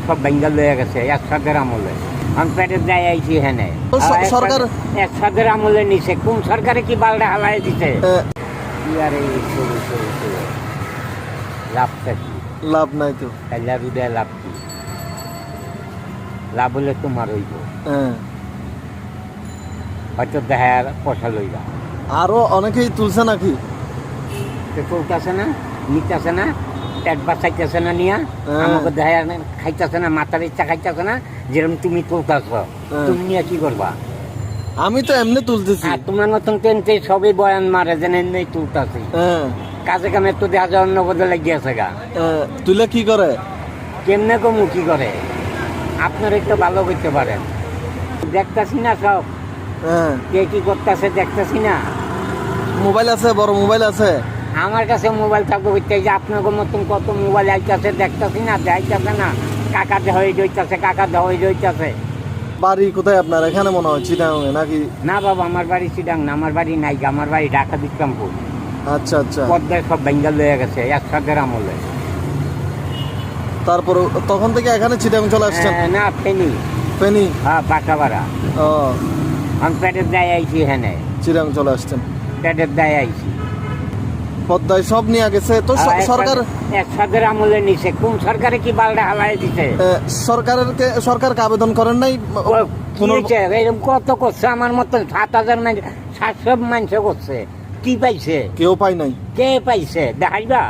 সব বেঙ্গল লয়ে গেছে আমলে। আমি আইছি হেনে। সরকার- আমলে নিছে। কোন সরকারে কি বালটা হালাই দিছে? কি আর এই লাভটা কি? লাভ নাই তো। কাল্লা রুদে লাভ কি? লাভ হলে তোমার হইব। হ্যাঁ হয়তো দেখা পয়সা লইবা। আরও অনেকেই তুলছে নাকি? তো চলতেছে না? নিতেছে না? পেট বাঁচাইতেছে না নিয়া হ্যাঁ। আমাকে দেখা খাইতেছে না মাথার ইচ্ছা খাইতেছে না যেরকম তুমি তুলতেছ হ্যাঁ। তুমি নিয়ে কি করবা? আমি তো এমনি তুলতেছি। আর তোমার মতন টেনতে সবই বয়ান মারে যেন এমনি তুলতেছি? হ্যাঁ। কাজে কামে তো দেখা যায় অন্য বদলে গিয়েছে গা। তুলে কি করে? কেমনে কমু কি করে? আপনার একটু ভালো করতে পারেন। দেখতাছি না সব? কে কি করতেছে দেখতাছি না? মোবাইল আছে বড় মোবাইল আছে। আমার কাছে মোবাইল থাকবে হইতে যে আপনার মতন কত মোবাইল আইতাছে দেখতাছি না দেখাইতেছে না। কাকা হয়ে যাইতাছে কাকা হয়ে যাইতাছে বাড়ি কোথায় আপনার? এখানে মনে হয় চিটাঙে নাকি? না বাবা আমার বাড়ি চিডাং না আমার বাড়ি নাই আমার বাড়ি ঢাকা বিক্রমপুর। আচ্ছা আচ্ছা। পদ্মায় সব বেঙ্গল হয়ে গেছে এক গ্রাম আমলে। তারপর তখন থেকে এখানে চিটাং চলে আসছেন? হ্যাঁ, না ফেনি। ফেনি? হ্যাঁ বাটাবাড়া ও। আমি পেটের দায় আইছি হেনে চিটাং চলে আসছেন। পেটের দায় আইছি। পদ্মায় সব নিয়ে গেছে। তো সরকার আমলে নিছে। কোন সরকারে কি বালটা হালাই দিছে? সরকারের কে- সরকারকে আবেদন করেন নাই? এরকম কত করছে? আমার মতন সাত হাজার মানুষ সাতশো মানুষ করছে। কি পাইছে? কেউ পাই নাই। কে পাইছে? দেখাইবা?